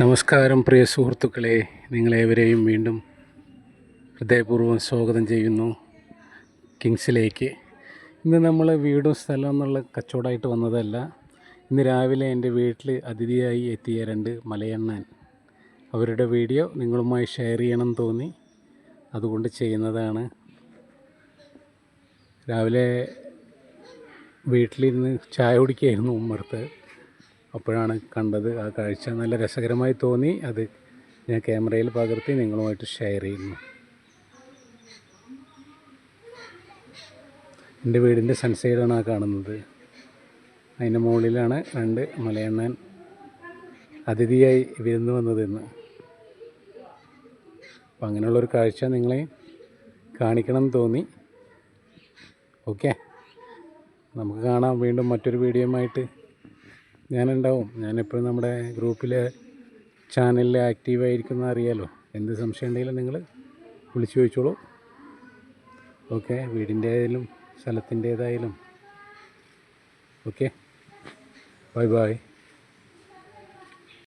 നമസ്കാരം പ്രിയ സുഹൃത്തുക്കളെ. നിങ്ങളേവരെയും വീണ്ടും ഹൃദയപൂർവം സ്വാഗതം ചെയ്യുന്നു കിങ്സിലേക്ക്. ഇന്ന് നമ്മൾ വീടും സ്ഥലം എന്നുള്ള കച്ചവടമായിട്ട് വന്നതല്ല. ഇന്ന് രാവിലെ എന്റെ വീട്ടിൽ അതിഥിയായി എത്തിയ രണ്ട് മലയണ്ണാൻ. അവരുടെ വീഡിയോ നിങ്ങളുമായി ഷെയർ ചെയ്യണം തോന്നി. അതുകൊണ്ട് ചെയ്യുന്നതാണ്. രാവിലെ വീട്ടിലിരുന്ന് ചായ കുടിക്കുകയായിരുന്നു ഉമ്മർത്ത് അപ്പോഴാണ് കണ്ടത്. ആ കാഴ്ച നല്ല രസകരമായി തോന്നി. അത് ഞാൻ ക്യാമറയിൽ പകർത്തി നിങ്ങളുമായിട്ട് ഷെയർ ചെയ്യുന്നു. എന്റെ വീടിന്റെ സൺസൈഡാണ് ആ കാണുന്നത്. അതിന്റെ മുകളിലാണ് രണ്ട് മലയണ്ണാൻ അതിഥിയായി വിരുന്ന് വന്നതെന്ന്. അപ്പം അങ്ങനെയുള്ളൊരു കാഴ്ച നിങ്ങളെ കാണിക്കണം തോന്നി. ഓക്കെ. നമുക്ക് കാണാം. വീണ്ടും മറ്റൊരു വീഡിയോയുമായിട്ട് ഞാനുണ്ടാവും. ഞാനെപ്പോഴും നമ്മുടെ ഗ്രൂപ്പിലെ ചാനലിൽ ആക്റ്റീവായിരിക്കുന്ന അറിയാലോ. എന്ത് സംശയം ഉണ്ടെങ്കിലും നിങ്ങൾ വിളിച്ചു ചോദിച്ചോളൂ. ഓക്കെ വീടിന്റെ ആയാലും സ്ഥലത്തിന്റേതായാലും. Okay bye bye.